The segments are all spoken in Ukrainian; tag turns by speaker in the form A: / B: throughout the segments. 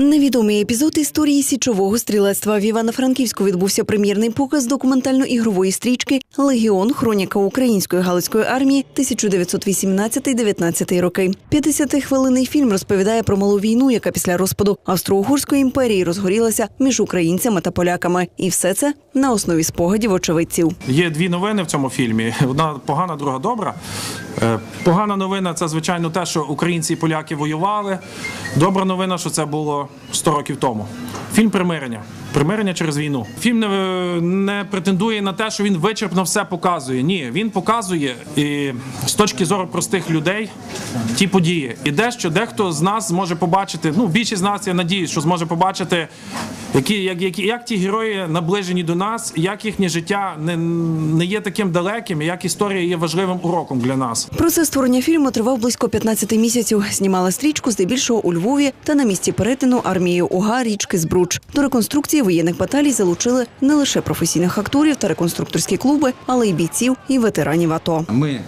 A: Невідомий епізод історії січового стрілецтва в Івано-Франківську відбувся прем'єрний показ документально-ігрової стрічки Легіон Хроніка української галицької армії 1918-19 роки. 50-хвилинний фільм розповідає про малу війну, яка після розпаду Австро-Угорської імперії розгорілася між українцями та поляками, і все це на основі спогадів очевидців.
B: Є дві новини в цьому фільмі: одна погана, друга добра. Е, Погана новина це звичайно те, що українці і поляки воювали. Добра новина, що це було 100 років тому. Фільм примирення. Примирення через війну. Фільм не, не претендує на те, що він вичерпно все показує. Ні, він показує і з точки зору простих людей ті події. І дещо дехто з нас зможе побачити. Ну, більшість з нас я надіюсь, що зможе побачити, які, як, які, як ті герої наближені до нас, як їхнє життя не, не є таким далеким, і як історія є важливим уроком для нас.
A: Процес створення фільму тривав близько 15 місяців. Знімали стрічку здебільшого у Львові та на місці перетину армією УГА річки Збруч. До реконструкції воєнних баталій залучили не лише професійних акторів та реконструкторські клуби, але й бійців і ветеранів АТО.
C: Ми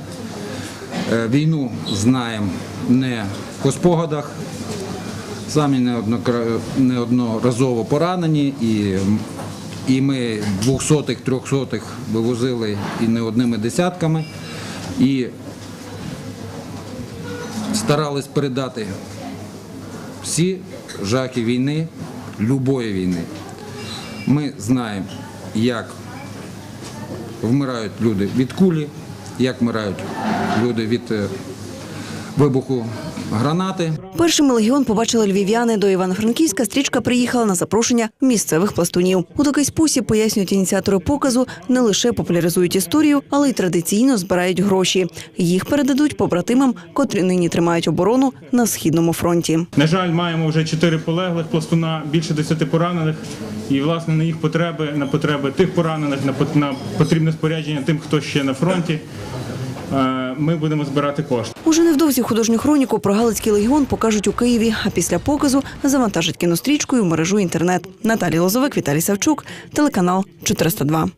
C: е, війну знаємо не по спогадах, самі неодноразово поранені, і, і ми двохсотих, трьохсотих вивозили і не одними десятками. І старались передати всі жахи війни, любої війни. Ми знаємо, як вмирають люди від кулі, як вмирають люди від е, вибуху гранати.
A: Першими легіон побачили львів'яни. До Івано-Франківська стрічка приїхала на запрошення місцевих пластунів. У такий спосіб пояснюють ініціатори показу, не лише популяризують історію, але й традиційно збирають гроші. Їх передадуть побратимам, котрі нині тримають оборону на східному фронті.
D: На жаль, маємо вже чотири полеглих пластуна, більше 10 поранених. І власне на їх потреби, на потреби тих поранених, на потрібне спорядження тим, хто ще на фронті. Е, Ми будемо збирати кошти.
A: Уже невдовзі художню хроніку про Галицький легіон покажуть у Києві, а після показу завантажать кінострічкою в мережу інтернет. Наталія Лозовик, Віталій Савчук, телеканал 402.